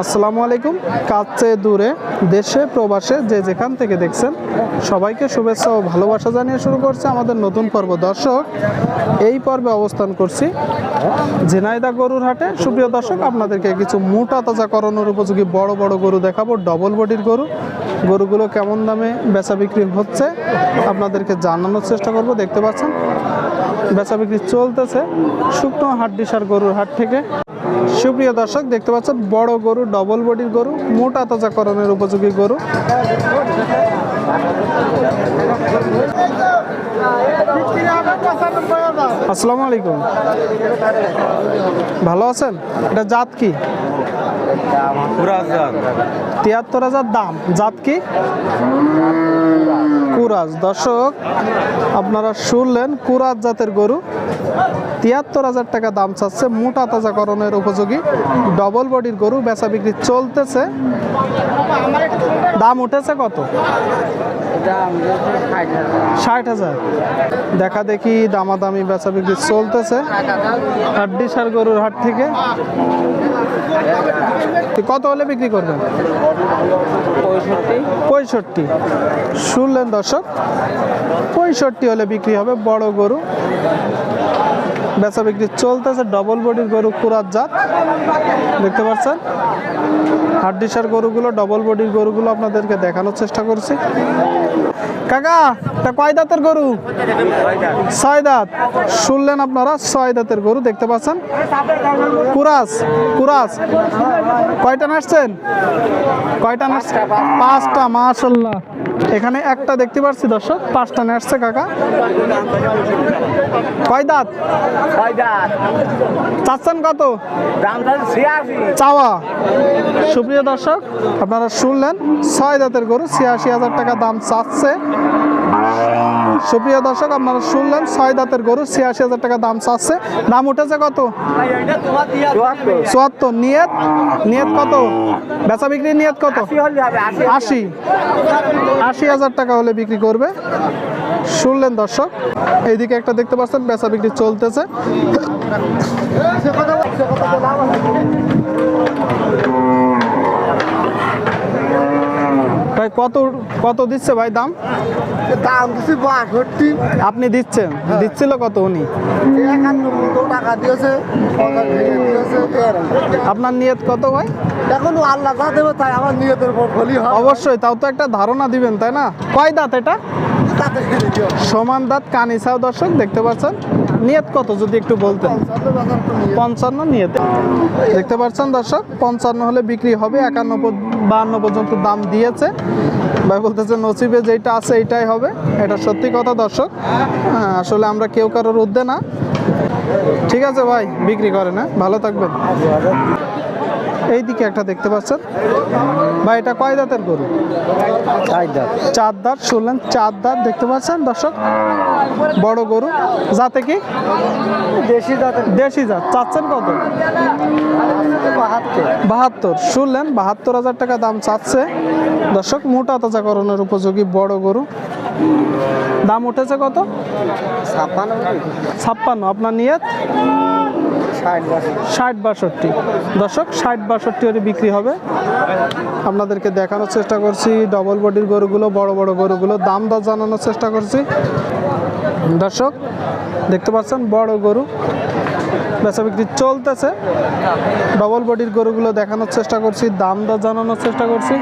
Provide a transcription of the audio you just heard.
আসসালামু আলাইকুম। কাছে দূরে, দেশে, প্রবাসে যে যেখান থেকে দেখছেন, সবাইকে শুভেচ্ছা ও ভালোবাসা জানিয়ে শুরু করছে আমাদের নতুন পর্ব। দর্শক, এই পর্বে অবস্থান করছি ঝিনাইদা গরুর হাটে। সুপ্রিয় দর্শক, আপনাদেরকে কিছু মোটা তাজা করণের উপযোগী বড় বড় গরু দেখাবো। ডবল বডির গরু। গরুগুলো কেমন দামে বেচা বিক্রি হচ্ছে, আপনাদেরকে জানানোর চেষ্টা করব। দেখতে পাচ্ছেন, বেচা বিক্রি চলতেছে শুকনো হাড্ডিসার গরুর হাট থেকে। সুপ্রিয় দর্শক দেখতে পাচ্ছেন বড় গরু ডবল বডির গরু মোটা তাজাকরণের উপযোগী গরু। আসসালামু আলাইকুম। ভালো আছেন? এটা জাত কি? তিয়াত্তর হাজার দাম। জাত কি? কুরাজ। দর্শক আপনারা শুনলেন কুরাজ জাতের গরু। তিয়াত্তর হাজার টাকা দাম চাচ্ছে মোটা তাজাকরণের উপযোগী। ডবল বডির গরু বেচা বিক্রি চলতেছে। দাম উঠেছে কত? ষাট হাজার দেখা দেখি দামাদামি বেচা বিক্রি চলতেছে। হাড্ডি গরুর হাট থেকে। কত হলে বিক্রি করবেন? পঁয়ষট্টি। শুনলেন দর্শক, পঁয়ষট্টি হলে বিক্রি হবে বড় গরু। বেচা বিক্রি চলতেছে ডবল বডির গরু কুরাত জাত। দেখতে পাচ্ছেন? হাড্ডিসার গরুগুলো ডবল বডির গরুগুলো আপনাদেরকে দেখানোর চেষ্টা করছি। কাকা তা কয় দাঁতের গরু? ছয় দাঁত। শুনলেন আপনারা, ছয় দাঁতের গরু, দেখতে পাচ্ছেন? কুরাস কুরাস। কয়টা নাচছেন? কয়টা নাচছে? পাঁচটা মাশাল্লাহ এখানে একটা দেখতে পাচ্ছি, দর্শক। পাঁচটা নাচছে, কাকা। কয় দাঁত চাচ্ছেন কত? চাওয়া। সুপ্রিয় দর্শক আপনারা শুনলেন ছয় দাঁতের গরু ছিয়াশি হাজার টাকা দাম চাচ্ছে। সুপ্রিয় দর্শক আপনারা শুনলেন ছয় দাঁতের গরু ছিয়াশি হাজার টাকা দাম চাচ্ছে। দাম উঠেছে কত? চুয়াত্তর। নিয়ত? নিয়ত কত? বেচা বিক্রি নিয়ত কত? আশি। আশি হাজার টাকা হলে বিক্রি করবে। শুনলেন দর্শক এইদিকে একটা দেখতে পাচ্ছেন বেচা বিক্রি চলতেছে। ভাই কত কত দিচ্ছে ভাই দাম? দাম দিছি বাষট্টি। আপনি দিচ্ছেন? দিচ্ছিল কত উনি? টাকা দিয়েছে। আপনার নিয়ত কত ভাই? এখন আল্লাহ যা দেবে তাই আমার নিয়তের উপর বলি হয়। অবশ্যই তাও তো একটা ধারণা দিবেন তাই না? কয় দাঁত এটা? সমান দাঁত কানিসাও দর্শক দেখতে পাচ্ছেন? নিয়ত কত যদি একটু বলতেন? পঞ্চান্ন নিয়তে। দেখতে পাচ্ছেন দর্শক পঞ্চান্ন হলে বিক্রি হবে একান্ন বাহান্ন পর্যন্ত দাম দিয়েছে। ভাই বলতেছে নসিবে যেটা আছে এটাই হবে। এটা সত্যি কথা দর্শক। হ্যাঁ, আসলে আমরা কেউ কারোর উদ্দে না। ঠিক আছে ভাই বিক্রি করেন হ্যাঁ? ভালো থাকবেন। এইদিকে একটা দেখতে পাচ্ছেন। ভাই এটা কয় দাঁতের গরু? চার দাঁত। শুনলেন? চার দাঁত দেখতে পাচ্ছেন দর্শক? বড় গরু। যাতে কি? দেশি জাতের। দেশি জাত। চাচ্ছেন কত? বাহাত্তর। শুনলেন? বাহাত্তর হাজার টাকা দাম চাচ্ছে। দর্শক মোটা তাজাকরণের উপযোগী বড় গরু। দাম উঠেছে কত? ছাপ্পান্ন। ছাপ্পান্ন। আপনার নিয়ত? ষাট বাষট্টি। দর্শক ষাট বাষট্টি হলে বিক্রি হবে। আপনাদেরকে দেখানোর চেষ্টা করছি ডবল বডির গরুগুলো বড় বড় গরুগুলো। দাম দর জানানোর চেষ্টা করছি। দর্শক দেখতে পাচ্ছেন বড় গরু। বেচা বিক্রি চলতেছে। ডবল বডির গরুগুলো দেখানোর চেষ্টা করছি দাম দর জানানোর চেষ্টা করছি।